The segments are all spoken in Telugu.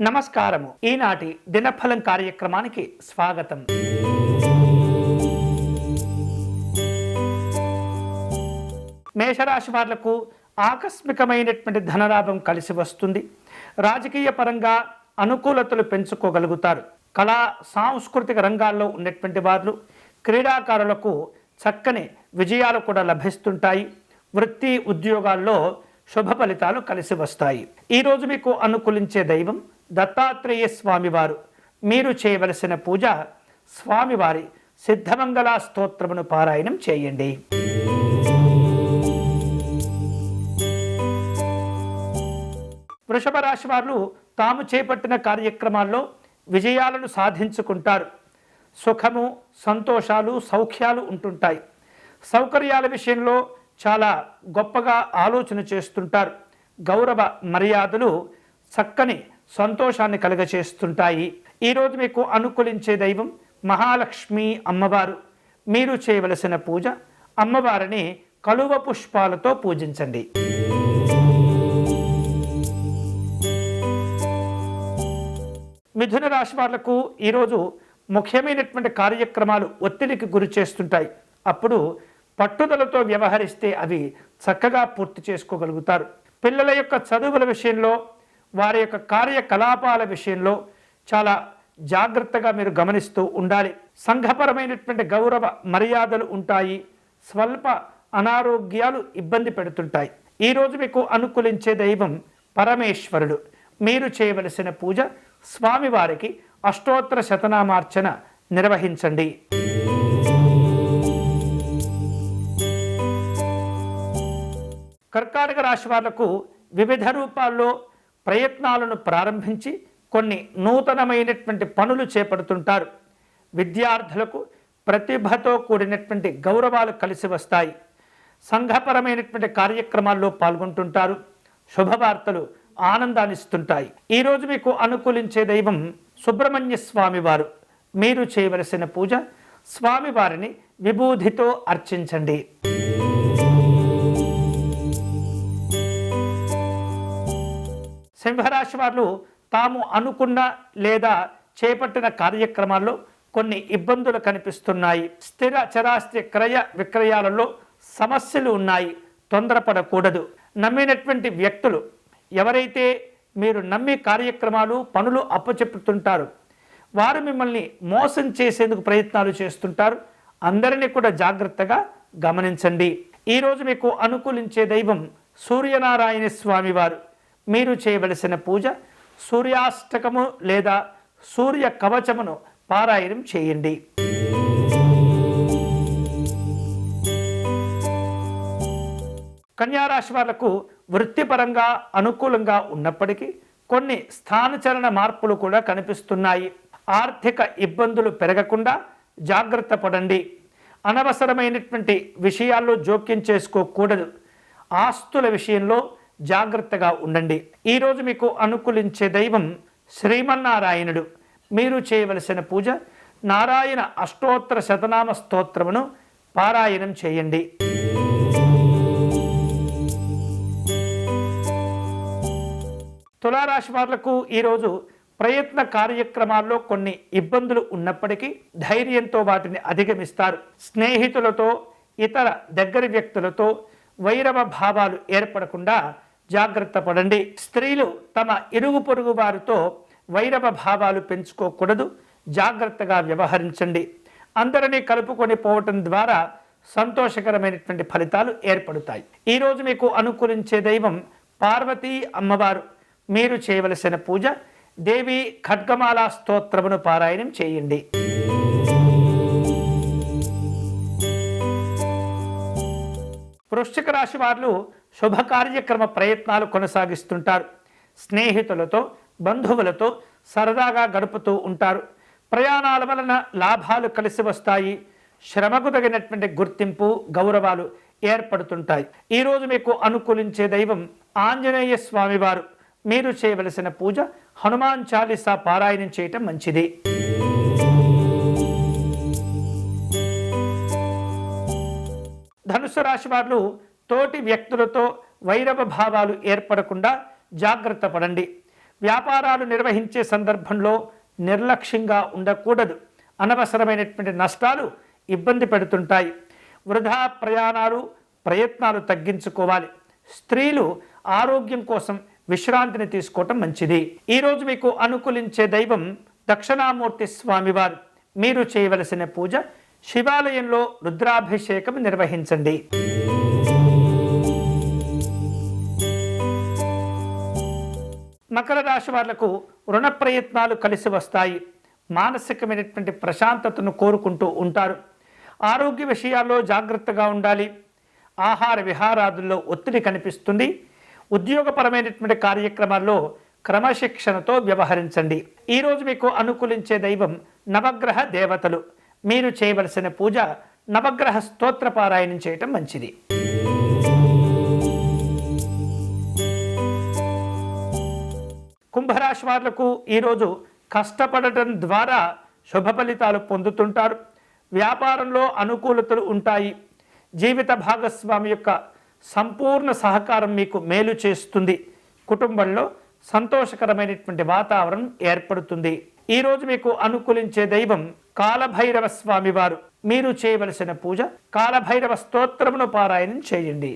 నమస్కారము. ఈనాటి దినఫలం కార్యక్రమానికి స్వాగతం. మేషరాశి వాళ్ళకు ఆకస్మికమైనటువంటి ధనలాభం కలిసి వస్తుంది. రాజకీయ పరంగా అనుకూలతలు పెంచుకోగలుగుతారు. కళా సాంస్కృతిక రంగాల్లో ఉన్నటువంటి వారు క్రీడాకారులకు చక్కని విజయాలు కూడా లభిస్తుంటాయి. వృత్తి ఉద్యోగాల్లో శుభ ఫలితాలు కలిసి వస్తాయి. ఈరోజు మీకు అనుకూలించే దైవం దత్తాత్రేయ స్వామివారు మీరు చేయవలసిన పూజ స్వామివారి సిద్ధమంగళ స్తోత్రమును పారాయణం చేయండి. వృషభ రాశి వారు తాము చేపట్టిన కార్యక్రమాల్లో విజయాలను సాధించుకుంటారు. సుఖము సంతోషాలు సౌఖ్యాలు ఉంటుంటాయి. సౌకర్యాల విషయంలో చాలా గొప్పగా ఆలోచన చేస్తుంటారు. గౌరవ మర్యాదలు చక్కని సంతోషాన్ని కలుగచేస్తుంటాయి. ఈరోజు మీకు అనుకూలించే దైవం మహాలక్ష్మి అమ్మవారు. మీరు చేయవలసిన పూజ అమ్మవారిని కలువ పుష్పాలతో పూజించండి. మిథున రాశి వాళ్ళకు ఈరోజు ముఖ్యమైనటువంటి కార్యక్రమాలు ఒత్తిడికి గురి చేస్తుంటాయి. అప్పుడు పట్టుదలతో వ్యవహరిస్తే అవి చక్కగా పూర్తి చేసుకోగలుగుతారు. పిల్లల యొక్క చదువుల విషయంలో వారి యొక్క కార్యకలాపాల విషయంలో చాలా జాగ్రత్తగా మీరు గమనిస్తూ ఉండాలి. సంఘపరమైనటువంటి గౌరవ మర్యాదలు ఉంటాయి. స్వల్ప అనారోగ్యాలు ఇబ్బంది పెడుతుంటాయి. ఈరోజు మీకు అనుకూలించే దైవం పరమేశ్వరుడు. మీరు చేయవలసిన పూజ స్వామివారికి అష్టోత్తర శతనామార్చన నిర్వహించండి. కర్కాటక రాశి వాళ్ళకు వివిధ రూపాల్లో ప్రయత్నాలను ప్రారంభించి కొన్ని నూతనమైనటువంటి పనులు చేపడుతుంటారు. విద్యార్థులకు ప్రతిభతో కూడినటువంటి గౌరవాలు కలిసి వస్తాయి. సంఘపరమైనటువంటి కార్యక్రమాల్లో పాల్గొంటుంటారు. శుభవార్తలు ఆనందాన్నిస్తుంటాయి. ఈరోజు మీకు అనుకూలించే దైవం సుబ్రహ్మణ్య స్వామివారు. మీరు చేయవలసిన పూజ స్వామివారిని విభూధితో అర్చించండి. సింహరాశి వారు తాము అనుకున్న లేదా చేపట్టిన కార్యక్రమాల్లో కొన్ని ఇబ్బందులు కనిపిస్తున్నాయి. స్థిర చరాస్తి క్రయ విక్రయాలలో సమస్యలు ఉన్నాయి. తొందరపడకూడదు. నమ్మినటువంటి వ్యక్తులు ఎవరైతే మీరు నమ్మి కార్యక్రమాలు పనులు అప్పచెప్పుతుంటారు వారు మిమ్మల్ని మోసం చేసేందుకు ప్రయత్నాలు చేస్తుంటారు. అందరినీ కూడా జాగ్రత్తగా గమనించండి. ఈరోజు మీకు అనుకూలించే దైవం సూర్యనారాయణ స్వామి వారు మీరు చేయవలసిన పూజ సూర్యాష్టకము లేదా సూర్య కవచమును పారాయణం చేయండి. కన్యారాశి వాళ్ళకు వృత్తిపరంగా అనుకూలంగా ఉన్నప్పటికీ కొన్ని స్థానచలన మార్పులు కూడా కనిపిస్తున్నాయి. ఆర్థిక ఇబ్బందులు పెరగకుండా జాగ్రత్త పడండి. అనవసరమైనటువంటి విషయాల్లో జోక్యం చేసుకోకూడదు. ఆస్తుల విషయంలో జాగ్రత్తగా ఉండండి. ఈరోజు మీకు అనుకూలించే దైవం శ్రీమన్నారాయణుడు. మీరు చేయవలసిన పూజ నారాయణ అష్టోత్తర శతనామ స్తోత్రమును పారాయణం చేయండి. తులారాశి వారులకు ఈరోజు ప్రయత్న కార్యక్రమాల్లో కొన్ని ఇబ్బందులు ఉన్నప్పటికీ ధైర్యంతో వాటిని అధిగమిస్తారు. స్నేహితులతో ఇతర దగ్గర వ్యక్తులతో వైరవ భావాలు ఏర్పడకుండా జాగ్రత్త పడండి. స్త్రీలు తమ ఇరుగు పొరుగు వారితో వైరవ భావాలు పెంచుకోకూడదు. జాగ్రత్తగా వ్యవహరించండి. అందరినీ కలుపుకొని పోవటం ద్వారా సంతోషకరమైనటువంటి ఫలితాలు ఏర్పడతాయి. ఈరోజు మీకు అనుకూలించే దైవం పార్వతీ అమ్మవారు. మీరు చేయవలసిన పూజ దేవి ఖడ్గమాల స్తోత్రమును పారాయణం చేయండి. వృశ్చిక రాశి వారు శుభ కార్యక్రమ ప్రయత్నాలు కొనసాగిస్తుంటారు. స్నేహితులతో బంధువులతో సరదాగా గడుపుతూ ఉంటారు. ప్రయాణాల వలన లాభాలు కలిసి వస్తాయి. శ్రమకు తగినటువంటి గుర్తింపు గౌరవాలు ఏర్పడుతుంటాయి. ఈరోజు మీకు అనుకూలించే దైవం ఆంజనేయ స్వామివారు. మీరు చేయవలసిన పూజ హనుమాన్ చాలీసా పారాయణం చేయటం మంచిది. ధనుసు రాశి వారు తోటి వ్యక్తులతో వైరవ భావాలు ఏర్పడకుండా జాగ్రత్త పడండి. వ్యాపారాలు నిర్వహించే సందర్భంలో నిర్లక్ష్యంగా ఉండకూడదు. అనవసరమైనటువంటి నష్టాలు ఇబ్బంది పెడుతుంటాయి. వృధా ప్రయాణాలు ప్రయత్నాలు తగ్గించుకోవాలి. స్త్రీలు ఆరోగ్యం కోసం విశ్రాంతిని తీసుకోవటం మంచిది. ఈరోజు మీకు అనుకూలించే దైవం దక్షిణామూర్తి స్వామివారు. మీరు చేయవలసిన పూజ శివాలయంలో రుద్రాభిషేకం నిర్వహించండి. మకర రాశి వాళ్ళకు రుణ ప్రయత్నాలు కలిసి వస్తాయి. మానసికమైనటువంటి ప్రశాంతతను కోరుకుంటూ ఉంటారు. ఆరోగ్య విషయాల్లో జాగ్రత్తగా ఉండాలి. ఆహార విహారాదుల్లో ఒత్తిడి కనిపిస్తుంది. ఉద్యోగపరమైనటువంటి కార్యక్రమాల్లో క్రమశిక్షణతో వ్యవహరించండి. ఈరోజు మీకు అనుకూలించే దైవం నవగ్రహ దేవతలు. మీరు చేయవలసిన పూజ నవగ్రహ స్తోత్ర పారాయణం చేయటం మంచిది. కుంభరాశి వాళ్ళకు ఈరోజు కష్టపడటం ద్వారా శుభ ఫలితాలు పొందుతుంటారు. వ్యాపారంలో అనుకూలతలు ఉంటాయి. జీవిత భాగస్వామి యొక్క సంపూర్ణ సహకారం మీకు మేలు చేస్తుంది. కుటుంబంలో సంతోషకరమైనటువంటి వాతావరణం ఏర్పడుతుంది. ఈరోజు మీకు అనుకూలించే దైవం కాలభైరవ స్వామివారు. మీరు చేయవలసిన పూజ కాలభైరవ స్తోత్రమును పారాయణం చేయండి.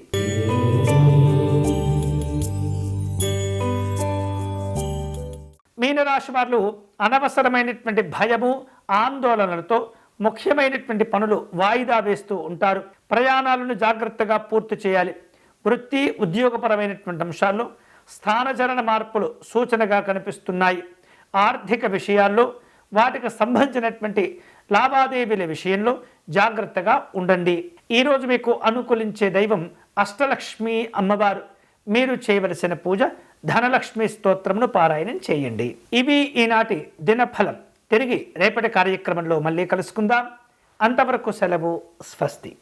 మీనరాశి వారు అనవసరమైనటువంటి భయము ఆందోళనలతో ముఖ్యమైనటువంటి పనులు వాయిదా వేస్తూ ఉంటారు. ప్రయాణాలను జాగ్రత్తగా పూర్తి చేయాలి. వృత్తి ఉద్యోగపరమైనటువంటి అంశాల్లో స్థానచరణ మార్పులు సూచనగా కనిపిస్తున్నాయి. ఆర్థిక విషయాల్లో వాటికి సంబంధించినటువంటి లావాదేవీల విషయంలో జాగ్రత్తగా ఉండండి. ఈరోజు మీకు అనుకూలించే దైవం అష్టలక్ష్మి అమ్మవారు. మీరు చేయవలసిన పూజ ధనలక్ష్మి స్తోత్రమును పారాయణం చేయండి. ఇవి ఈనాటి దినఫలం. తిరిగి రేపటి కార్యక్రమంలో మళ్ళీ కలుసుకుందాం. అంతవరకు సెలవు స్వస్తి.